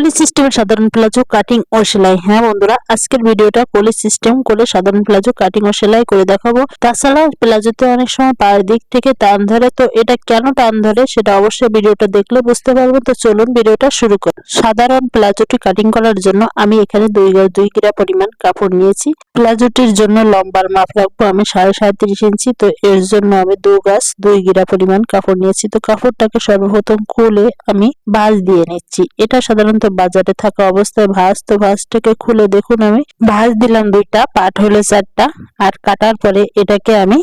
কলি সিস্টেমের সাধারণ প্লাজো কাটিং ও সেলাই। হ্যাঁ বন্ধুরা, আজকের ভিডিওটা কলি সিস্টেম করে সাধারণ প্লাজো কাটিং ও সেলাই করে দেখাবো। তাছাড়া প্লাজোতে অনেক সময় পায়ের দিক থেকে টান ধরে, তো এটা কেন টান ধরে সেটা অবশ্যই ভিডিওটা দেখলে বুঝতে পারব। তো চলুন ভিডিওটা শুরু করি। সাধারণ প্লাজোটি কাটিং করার জন্য আমি এখানে দুই দুই গিরা পরিমাণ কাপড় নিয়েছি। প্লাজোটির জন্য লম্বার মাপ রাখব আমি সাড়ে সাঁত্রিশ ইঞ্চি, তো এর জন্য আমি দু গাছ দুই গিরা পরিমাণ কাপড় নিয়েছি। তো কাপড়টাকে সর্বপ্রথম খুলে আমি ভাঁজ দিয়ে নিচ্ছি। এটা সাধারণত বাজারে থাকা অবস্থায় ভাঁজ তো ভাঁজটাকে খুলে দেখুন আমি। ভাঁজ দিলাম দুইটা, পাট হলো চারটা, আর কাটার পরে এটাকে আমি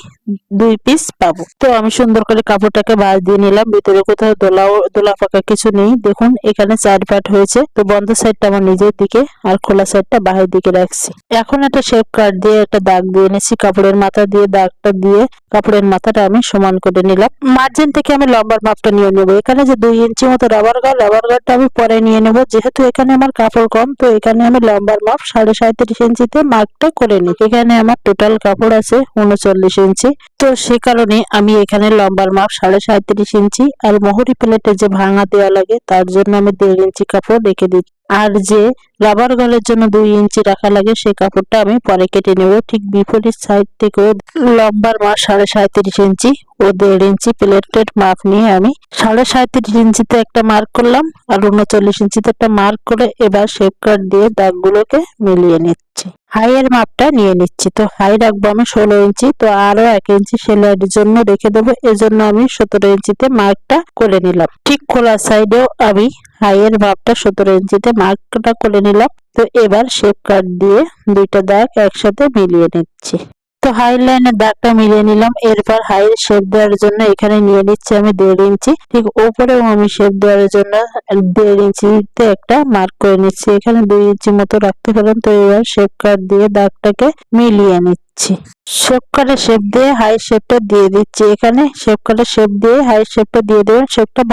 দুই পিস পাবো। তো আমি সুন্দর করে কাপড়টাকে ভাঁজ দিয়ে নিলাম। ভিতরে কোথাও দোলাও, দোলা ফাঁকা কিছু নেই। দেখুন, এখানে চার পাট হয়েছে। তো বন্ধ সাইডটা আমার নিজের দিকে আর খোলা সাইডটা বাহির দিকে রাখছি। এখন একটা শেপ কাট দিয়ে একটা দাগ দিয়ে নিচ্ছি কাপড়ের মাথা দিয়ে, দাগটা দিয়ে কাপড়ের মাথাটা আমি সমান করে নিলাম। মার্জিন থেকে আমি লম্বার মাপটা নিয়ে নেব। এখানে যে দুই ইঞ্চি মতো রাবার গার্ড রাবার গার্ডটা আমি পরে নিয়ে নেব। যেহেতু এখানে আমার কাপড় কম, তো এখানে আমি লম্বার মাপ সাড়ে সাঁত্রিশ ইঞ্চিতে মার্কটা করে নিই। এখানে আমার টোটাল কাপড় আছে উনচল্লিশ ইঞ্চি তো সে কারণে আমি এখানে লম্বার মাপ সাড়ে সাঁত্রিশ ইঞ্চি আর মোহরি প্লেটে যে ভাঙা দেওয়া লাগে, তার জন্য আমি দেড় ইঞ্চি কাপড় রেখে দিচ্ছি। আর যে রাবার গলের জন্য দুই ইঞ্চি রাখা লাগে, সেই কাপড়টা আমি পরে কেটে নেব। ঠিক বিপরীত সাইড থেকেও লম্বার মাপ সাড়ে সাঁত্রিশ ইঞ্চি ও দেড় ইঞ্চি প্লেটের মাপ নিয়ে আমি সাড়ে সাঁত্রিশ ইঞ্চিতে একটা মার্ক করলাম আর উনচল্লিশ ইঞ্চিতে একটা মার্ক করে এবার শেপ কাট দিয়ে দাগগুলোকে মিলিয়ে নিচ্ছি। হাই এর মাপটা নিয়ে নিচ্ছি। তো হাই রাখব আমি ষোলো ইঞ্চি, তো আরও এক ইঞ্চি সেলাইয়ের জন্য রেখে দেবো। এজন্য আমি সতেরো ইঞ্চিতে মার্কটা করে নিলাম। ঠিক খোলা সাইডেও আমি হাই ভাবটা সতেরো ইঞ্চিতে মার্কটা করে নিলাম। তো এবার শেপ কাট দিয়ে দুইটা দাগ একসাথে মিলিয়ে নিচ্ছি। তো হাই লাইনের দাগটা মিলিয়ে নিলাম। এরপর হাই শেপ দেওয়ার জন্য এখানে নিয়ে নিচ্ছি আমি দেড় ইঞ্চি। ঠিক উপরেও আমি শেপ দেওয়ার জন্য দেড় ইঞ্চিতে একটা মার্ক করে নিচ্ছি। এখানে দুই ইঞ্চি মতো রাখতে পারেন। তো এবার শেপ কাট দিয়ে দাগটাকে মিলিয়ে নিচ্ছি। শেপ দিয়ে হাই দিয়ে দিচ্ছি। এখানে শেপ দিয়ে হাই দিয়ে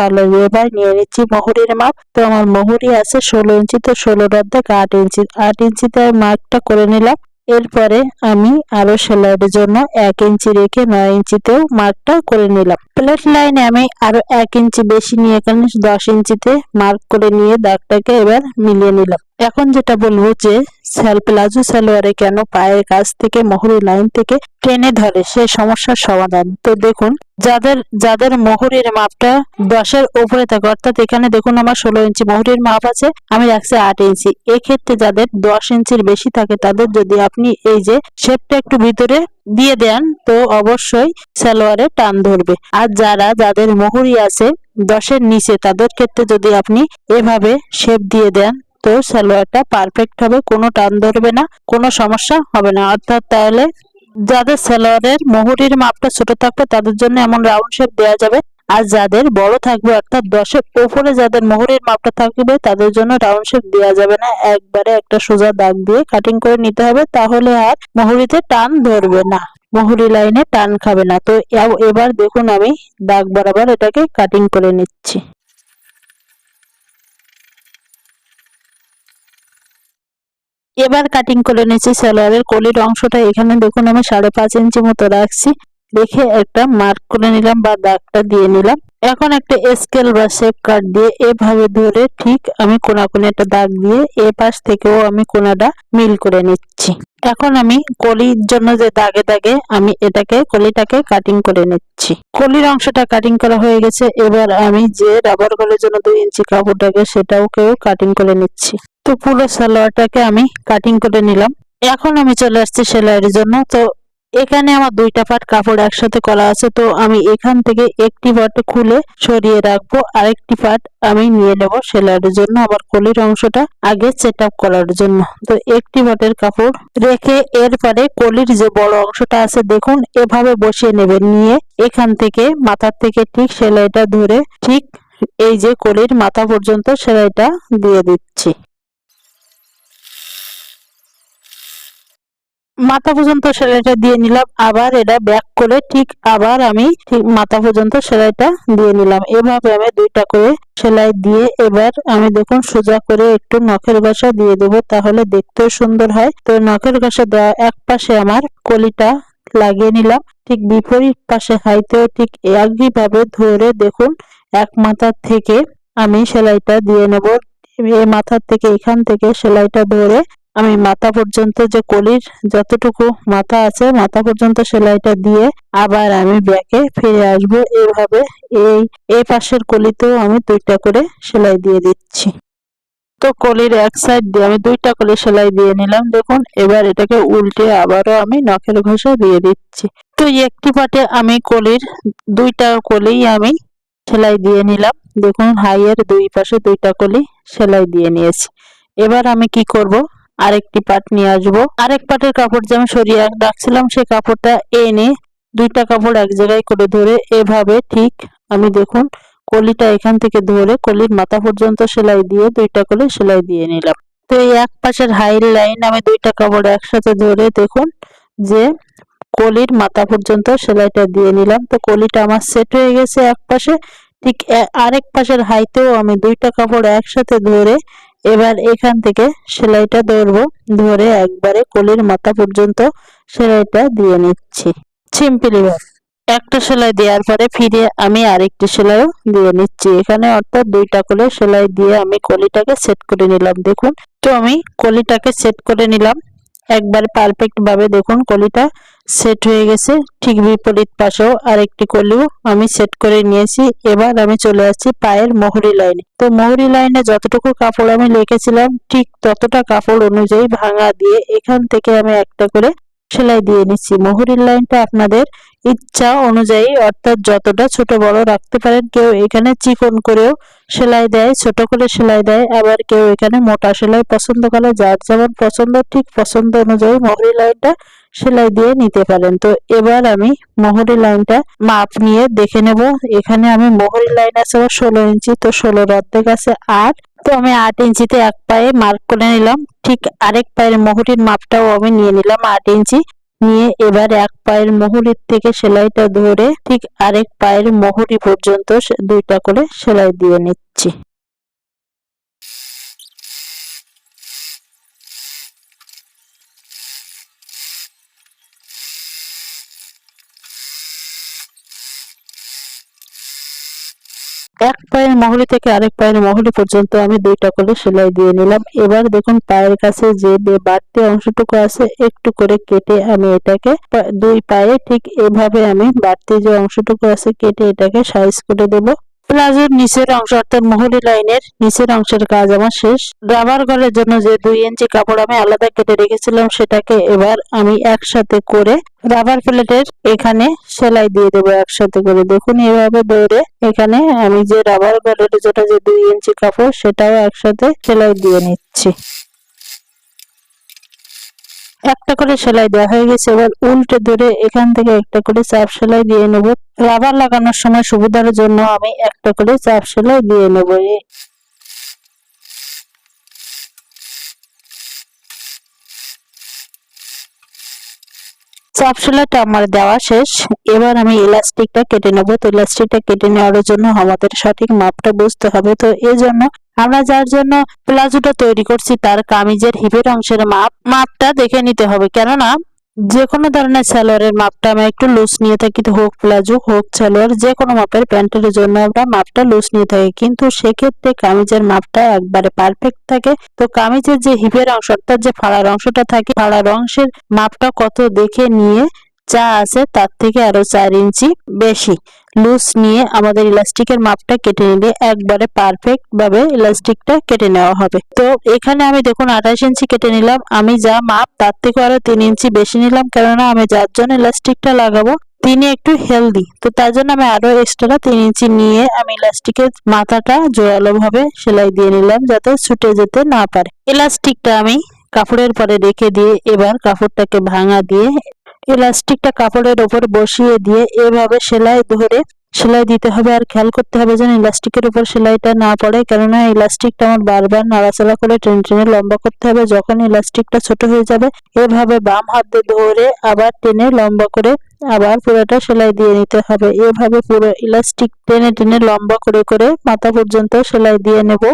ভালো এবার নিয়ে নিচ্ছি মহুরির মাপ তো আমার মহুরি আছে ষোলো ইঞ্চি। তো ষোলোর অর্ধেক আট ইঞ্চি। আট ইঞ্চিতে মার্কটা করে নিলাম। এরপরে আমি আরও সেলাইয়ের জন্য এক ইঞ্চি রেখে নয় ইঞ্চিতেও মার্কটা করে নিলাম। প্লেট লাইনে আমি আরও এক ইঞ্চি বেশি নিয়ে এখানে দশ ইঞ্চিতে মার্ক করে নিয়ে দাগটাকে এবার মিলিয়ে নিলাম। এখন যেটা বলব যে স্যাল প্লাজো সালোয়ারে কেন পায়ের কাছ থেকে মোহরি লাইন থেকে টেনে ধরে? সে সমস্যার সমাধান। তো দেখুন, যাদের যাদের মোহরির মাপটা দশের উপরে থাকে, অর্থাৎ এখানে দেখুন আমার ষোলো ইঞ্চি মোহরির মাপ আছে, আমি রাখছি আট ইঞ্চি। এক্ষেত্রে যাদের দশ ইঞ্চির বেশি থাকে, তাদের যদি আপনি এই যে শেপটা একটু ভিতরে দিয়ে দেন, তো অবশ্যই সালোয়ারে টান ধরবে। আর যারা, যাদের মোহরি আছে দশের নিচে, তাদের ক্ষেত্রে যদি আপনি এভাবে শেপ দিয়ে দেন তো সালোয়ারটা পারফেক্ট হবে, কোনো টান ধরবে না, কোনো সমস্যা হবে না। অর্থাৎ তাহলে যাদের সালোয়ারের মোহরির মাপটা ছোট থাকবে, তাদের জন্য এমন রাউন্ড শেপ দেওয়া যাবে। আর যাদের বড় থাকবে, অর্থাৎ দশের উপরে যাদের মোহরের মাপটা থাকবে, তাদের জন্য রাউন্ড শেপ দেওয়া যাবে না। একবারে একটা সোজা দাগ দিয়ে কাটিং করে নিতে হবে, তাহলে আর মোহরিতে টান ধরবে না। মোহরি লাইনে টান খাবে না। তো এবার দেখুন আমি দাগ বরাবর এটাকে কাটিং করে নিচ্ছি। এবার কাটিং করে নিচ্ছি সালোয়ারের কলির অংশটা। এখানে দেখুন আমি সাড়ে পাঁচ ইঞ্চি মতো রাখছি। রেখে একটা মার্ক করে নিলাম বা দাগটা দিয়ে নিলাম। এখন একটা স্কেল বা শেপ কাট দিয়ে এভাবে ধরে ঠিক আমি কোনা কোনে একটা দাগ দিয়ে এ পাশ থেকেও আমি কোনাটা মিল করে নিচ্ছি। এখন আমি কলির জন্য যে দাগে দাগে আমি এটাকে, কলিটাকে কাটিং করে নিচ্ছি। কলির অংশটা কাটিং করা হয়ে গেছে। এবার আমি যে রাবার কলের জন্য দুই ইঞ্চি কাপড়টাকে সেটাও কেউ কাটিং করে নিচ্ছি। তো পুরো সালোয়ারটাকে আমি কাটিং করে নিলাম। এখন আমি চলে আসছি সেলাইয়ের জন্য। তো এখানে আমার দুইটা পাট কাপড় একসাথে করা আছে। তো আমি এখান থেকে একটি পাট খুলে সরিয়ে রাখব। আরেকটি পাট আমি নিয়ে নেব সেলাইয়ের জন্য আবার কলির অংশটা আগে সেট করার জন্য। তো একটি পাটের কাপড় রেখে এরপরে কলির যে বড় অংশটা আছে, দেখুন, এভাবে বসিয়ে নেবেন। নিয়ে এখান থেকে মাথার থেকে ঠিক সেলাইটা ধরে ঠিক এই যে কলির মাথা পর্যন্ত সেলাইটা দিয়ে দিচ্ছি। মাথা পর্যন্ত সেলাইটা দিয়ে নিলাম, আবার এটা ব্যাক করে ঠিক আবার আমি ঠিক মাথা পর্যন্ত সেলাইটা দিয়ে নিলাম। এভাবে আমি দুইটা করে সেলাই দিয়ে এবার আমি দেখুন সোজা করে একটু নখের ঘষা দিয়ে দেবো, তাহলে দেখতেও সুন্দর হয়। তো নখের ঘষা দেওয়া এক পাশে আমার কলিটা লাগিয়ে নিলাম, ঠিক বিপরীত পাশে হাইতেও ঠিক একইভাবে ধরে দেখুন এক মাথার থেকে আমি সেলাইটা দিয়ে নেব। এ মাথার থেকে এখান থেকে সেলাইটা ধরে আমি মাথা পর্যন্ত যে কলির যতটুকু মাথা আছে, মাথা পর্যন্ত সেলাইটা দিয়ে আবার আমি ব্যাকে ফিরে আসব। এইভাবে এই এই পাশের কলিতেও আমি দুইটা করে সেলাই দিয়ে দিচ্ছি। তো কলির এক সাইড দিয়ে আমি দুইটা কলি সেলাই দিয়ে নিলাম। দেখুন, এবার এটাকে উল্টে আবারও আমি নখের ঘষে দিয়ে দিচ্ছি। তো একটি পাটে আমি কলির দুইটা কলি আমি সেলাই দিয়ে নিলাম। দেখুন, হাইয়ের দুই পাশে দুইটা কলি সেলাই দিয়ে নিয়েছি। এবার আমি কি করব? আরেকটি পাট নিয়ে আসব। আরেক পাটের কাপড় যে আমি সরিয়ে রাখছিলাম সেই কাপড়টা এনে দুইটা কাপড় এক জায়গায় করে ধরে এভাবে ঠিক আমি দেখুন কলিটা এখান থেকে ধরে কলির মাথা পর্যন্ত সেলাই দিয়ে দুইটা কলি সেলাই দিয়ে নিলাম। তো এই এক পাশের হাই লাইন আমি দুইটা কাপড় একসাথে ধরে দেখুন যে কলির মাথা পর্যন্ত সেলাইটা দিয়ে নিলাম। তো কলিটা আমার সেট হয়ে গেছে এক পাশে। ঠিক আরেক পাশের হাইতেও আমি দুইটা কাপড় একসাথে ধরে এবার এখান থেকে সেলাইটা ধরবো। ধরে একবারে কলির মাথা পর্যন্ত সেলাইটা দিয়ে নিচ্ছি। সিম্পলি একটা সেলাই দেওয়ার পরে ফিরে আমি আরেকটি সেলাইও দিয়ে নিচ্ছি। এখানে অর্থাৎ দুইটা করে সেলাই দিয়ে আমি কলিটাকে সেট করে নিলাম, দেখুন। তো আমি কলিটাকে সেট করে নিলাম। একবার পারফেক্ট ভাবে দেখুন কলিটা সেট হয়ে গেছে। ঠিক বিপরীত পাশেও আরেকটি কলিও আমি সেট করে নিয়েছি। এবার আমি চলে আসছি পায়ের মোহরি লাইনে তো মোহরি লাইনে যতটুকু কাপড় আমি লিখেছিলাম, ঠিক ততটা কাপড় অনুযায়ী ভাঙা দিয়ে এখান থেকে আমি একটা করে সেলাই দিয়ে নিচ্ছি। মোহরির লাইনটা আপনাদের ইচ্ছা অনুযায়ী, অর্থাৎ যতটা ছোট বড় রাখতে পারেন, কেউ এখানে চিকন করেও সেলাই দেয়, ছোট করে সেলাই দেয়। আবার কেউ এখানে মোটা সেলাই পছন্দ করে, যার যেমন পছন্দ, ঠিক পছন্দ অনুযায়ী মোহরি লাইনটা সেলাই দিয়ে নিতে পারেন। তো এবার আমি মোহরি লাইনটা মাপ নিয়ে দেখে নেব। এখানে আমি মোহরি লাইন আছে ষোলো ইঞ্চি, তো ষোলোর অর্ধেক আছে আট। তো আমি আট ইঞ্চিতে এক পায়ে মার্ক করে নিলাম। ঠিক আরেক পায়ের মোহরির মাপটাও আমি নিয়ে নিলাম আট ইঞ্চি। নিয়ে এবার এক পায়ের মোহরির থেকে সেলাইটা ধরে ঠিক আরেক পায়ের মোহরি পর্যন্ত দুইটা করে সেলাই দিয়ে নিচ্ছি। এক পায়ের মহলি থেকে আরেক পায়ের মহলি পর্যন্ত আমি দুইটা করে সেলাই দিয়ে নিলাম। এবার দেখুন পায়ের কাছে যে বাড়তি অংশটুকু আছে, একটু করে কেটে আমি এটাকে দুই পায়ে ঠিক এভাবে আমি বাড়তি যে অংশটুকু আছে, কেটে এটাকে সাইজ করে দেবো। প্লাজোর নিচের অংশ অর্থাৎ মহলি লাইনের নিচের অংশের কাজ আমার শেষ। রাবার ঘরের জন্য যে দুই ইঞ্চি কাপড় আমি আলাদা কেটে রেখেছিলাম সেটাকে এবার আমি একসাথে করে রাবার প্লেটের এখানে সেলাই দিয়ে দেবো, একসাথে করে। দেখুন এভাবে দৌড়ে এখানে আমি যে রাবার ঘরের যেটা যে দুই ইঞ্চি কাপড় সেটাও একসাথে সেলাই দিয়ে নিচ্ছি। একটা করে সেলাই দেওয়া হয়ে গেছে। এবার উল্টে ধরে এখান থেকে একটা করে চাপ সেলাই দিয়ে নেব। রাবার লাগানোর সময় সুবিধার জন্য আমি একটা করে চাপ সেলাই দিয়ে নেব। চাপ আমার দেওয়া শেষ। এবার আমি ইলাস্টিকটা কেটে নেব। তো ইলাস্টিকটা কেটে নেওয়ার জন্য আমাদের সঠিক মাপটা বুঝতে হবে। তো এই জন্য আমরা যার জন্য প্লাজোটা তৈরি করছি, তার কামিজের হিপের অংশের মাপ, মাপটা দেখে নিতে হবে। কেননা যে কোনো ধরনের সালোয়ারের মাপটা আমরা একটু লুজ নিয়ে থাকি হোক প্লাজো, হোক সালোয়ার যে কোনো মাপের প্যান্টের জন্য আমরা মাপটা লুজ নিয়ে থাকি। কিন্তু সেক্ষেত্রে কামিজের মাপটা একবারে পারফেক্ট থাকে। তো কামিজের যে হিপের অংশ, অর্থাৎ যে ফাড়ার অংশটা থাকে, ফাড়ার অংশের মাপটা কত দেখে নিয়ে যা আছে তার থেকে আরও চার ইঞ্চি বেশি। লুজ নিয়ে আমাদের ইলাস্টিকের মাপটা কেটে নিলে একবারে পারফেক্ট ভাবে ইলাস্টিকটা কেটে নেওয়া হবে। তো এখানে আমি দেখুন আঠাশ ইঞ্চি কেটে নিলাম। আমি যা মাপ তার থেকে আরও তিন ইঞ্চি বেশি নিলাম। কেননা আমি যার জন্য ইলাস্টিকটা লাগাবো, তিনি একটু হেলদি তো তার জন্য আমি আরও এক্সট্রা তিন ইঞ্চি নিয়ে আমি ইলাস্টিকের মাথাটা জোরালো ভাবে সেলাই দিয়ে নিলাম যাতে ছুটে যেতে না পারে। ইলাস্টিকটা আমি কাপড়ের পরে রেখে দিয়ে এবার কাপড়টাকে ভাঙা দিয়ে ইলাস্টিকটা কাপড়ের ওপর বসিয়ে দিয়ে এভাবে সেলাই ধরে সেলাই দিতে হবে। আর খেয়াল করতে হবে যেন ইলাস্টিকের উপর সেলাইটা না পড়ে। কেননা ইলাস্টিকটা আমার বারবার নাড়াচাড়া করে টেনে টেনে লম্বা করতে হবে। যখন ইলাস্টিকটা ছোট হয়ে যাবে, এভাবে বাম হাত ধরে আবার টেনে লম্বা করে আবার পুরোটা সেলাই দিয়ে নিতে হবে। এভাবে পুরো ইলাস্টিক টেনে টেনে লম্বা করে করে মাথা পর্যন্ত সেলাই দিয়ে নেব।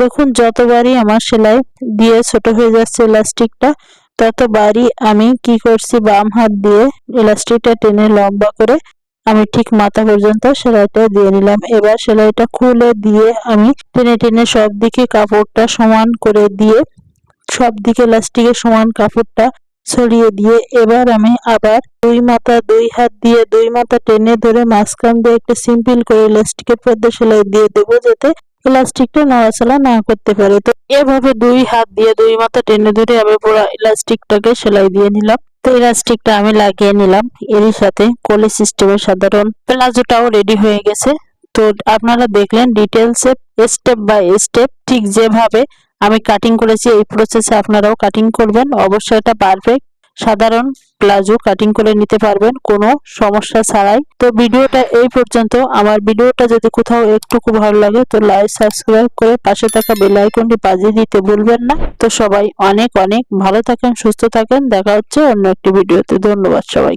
দেখুন, যতবারই আমার সেলাই দিয়ে ছোট হয়ে যাচ্ছে ইলাস্টিকটা ততবারই আমি কি করছি বাম হাত দিয়ে ইলাস্টিকটা টেনে লম্বা করে আমি ঠিক মাথা পর্যন্ত সেলাইটা দিয়ে নিলাম। এবার সেলাইটা খুলে দিয়ে আমি টেনে টেনে সব দিকে কাপড়টা সমান করে দিয়ে সব দিকে লাস্টিকে সমান কাপড়টা ছড়িয়ে দিয়ে এবার আমি আবার দুই মাথা, দুই হাত দিয়ে দুই মাথা টেনে ধরে মাঝখান দিয়ে একটা সিম্পল করে ইলাস্টিকের পর্দা সেলাই দিয়ে দেবো যাতে ইলাস্টিকটা নড়াচড়া না করতে পারে। তো এভাবে দুই হাত দিয়ে, দুই মাথা টেনে ধরে আমি পুরো ইলাস্টিকটাকে সেলাই দিয়ে নিলাম। তো ইলাস্টিকটা আমি লাগিয়ে নিলাম। এরই সাথে কলি সিস্টেমের সাধারণ প্লাজোটাও রেডি হয়ে গেছে। তো আপনারা দেখলেন ডিটেলসে স্টেপ বাই স্টেপ ঠিক যেভাবে আমি কাটিং করেছি, এই প্রসেসে আপনারাও কাটিং করবেন। অবশ্যই এটা পারফেক্ট সাধারণ প্লাজো কাটিং করে নিতে পারবেন, কোনো সমস্যা ছাড়াই। তো ভিডিওটা এই পর্যন্ত। আমার ভিডিওটা যদি কোথাও একটুকু ভালো লাগে, তো লাইক সাবস্ক্রাইব করে পাশে থাকা বেল আইকনটি বাজিয়ে দিতে ভুলবেন না। তো সবাই অনেক অনেক ভালো থাকেন, সুস্থ থাকেন। দেখা হচ্ছে অন্য একটি ভিডিওতে। ধন্যবাদ সবাই